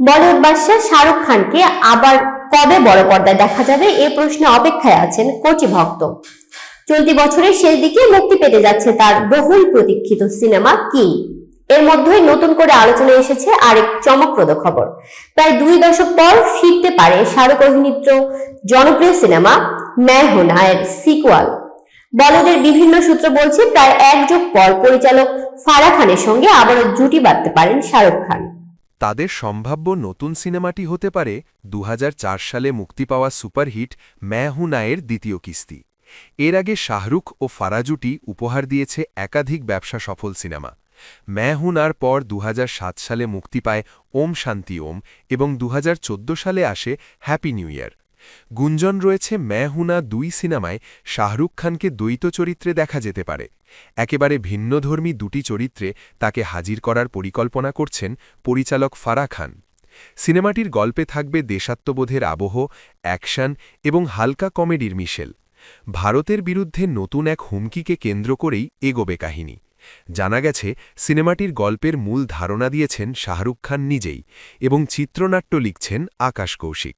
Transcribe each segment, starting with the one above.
বলিউড বাদশাহ শাহরুখ খানকে আবার কবে বড় পর্দায় দেখা যাবে? এ প্রশ্নে অপেক্ষায় আছেন কোটি ভক্ত। চলতি বছরের শেষ দিকে মুক্তি পেতে যাচ্ছে তার বহুল প্রতীক্ষিত সিনেমা কিং? এর মধ্যেই নতুন করে আলোচনায় এসেছে আরেক চমকপ্রদ খবর। প্রায় দুই দশক পর ফিরতে পারে শাহরুখ অভিনীত জনপ্রিয় সিনেমা ম্যায় হোনা এর সিকুয়াল। বলিউডের বিভিন্ন সূত্র বলছে প্রায় এক যুগ পর পরিচালক ফারা খানের সঙ্গে আবারও জুটি বাঁধতে পারেন শাহরুখ খান। তাদের সম্ভাব্য নতুন সিনেমাটি হতে পারে দু হাজার চার সালে মুক্তি পাওয়া সুপারহিট ম্যাহুনায়ের দ্বিতীয় কিস্তি। এর আগে শাহরুখ ও ফারাজুটি উপহার দিয়েছে একাধিক ব্যবসা সফল সিনেমা। ম্যাহুনার পর দু হাজার সাত সালে মুক্তি পায় ওম শান্তি ওম এবং দুহাজার চোদ্দ সালে আসে হ্যাপি নিউ ইয়ার। গুঞ্জন রয়েছে ম্যা হুনা দুই সিনেমায় শাহরুখ খানকে দ্বৈত চরিত্রে দেখা যেতে পারে। একেবারে ভিন্নধর্মী দুটি চরিত্রে তাকে হাজির করার পরিকল্পনা করছেন পরিচালক ফারা খান। সিনেমাটির গল্পে থাকবে দেশাত্মবোধের আবহ, অ্যাকশন এবং হালকা কমেডির মিশেল। ভারতের বিরুদ্ধে নতুন এক হুমকিকে কেন্দ্র করেই এগোবে কাহিনী। জানা গেছে, সিনেমাটির গল্পের মূল ধারণা দিয়েছেন শাহরুখ খান নিজেই এবং চিত্রনাট্য লিখছেন আকাশ কৌশিক।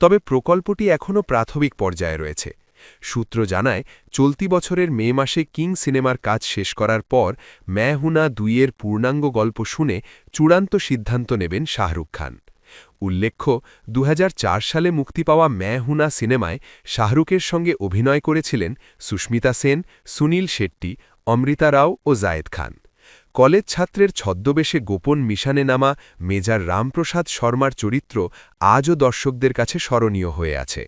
তবে প্রকল্পটি এখনও প্রাথমিক পর্যায়ে রয়েছে। সূত্র জানায়, চলতি বছরের মে মাসে কিং সিনেমার কাজ শেষ করার পর ম্যাহুনা দুইয়ের পূর্ণাঙ্গ গল্প শুনে চূড়ান্ত সিদ্ধান্ত নেবেন শাহরুখ খান। উল্লেখ্য দু হাজার চার সালে মুক্তি পাওয়া ম্যাহুনা সিনেমায় শাহরুখের সঙ্গে অভিনয় করেছিলেন সুস্মিতা সেন, সুনীল শেট্টি, অমৃতা রাও ও জায়েদ খান। কলেজ ছাত্রের ছদ্মবেশে গোপন মিশানে নামা মেজার রামপ্রসাদ শর্মার চরিত্র আজও দর্শকদের কাছে স্মরণীয় হয়ে আছে।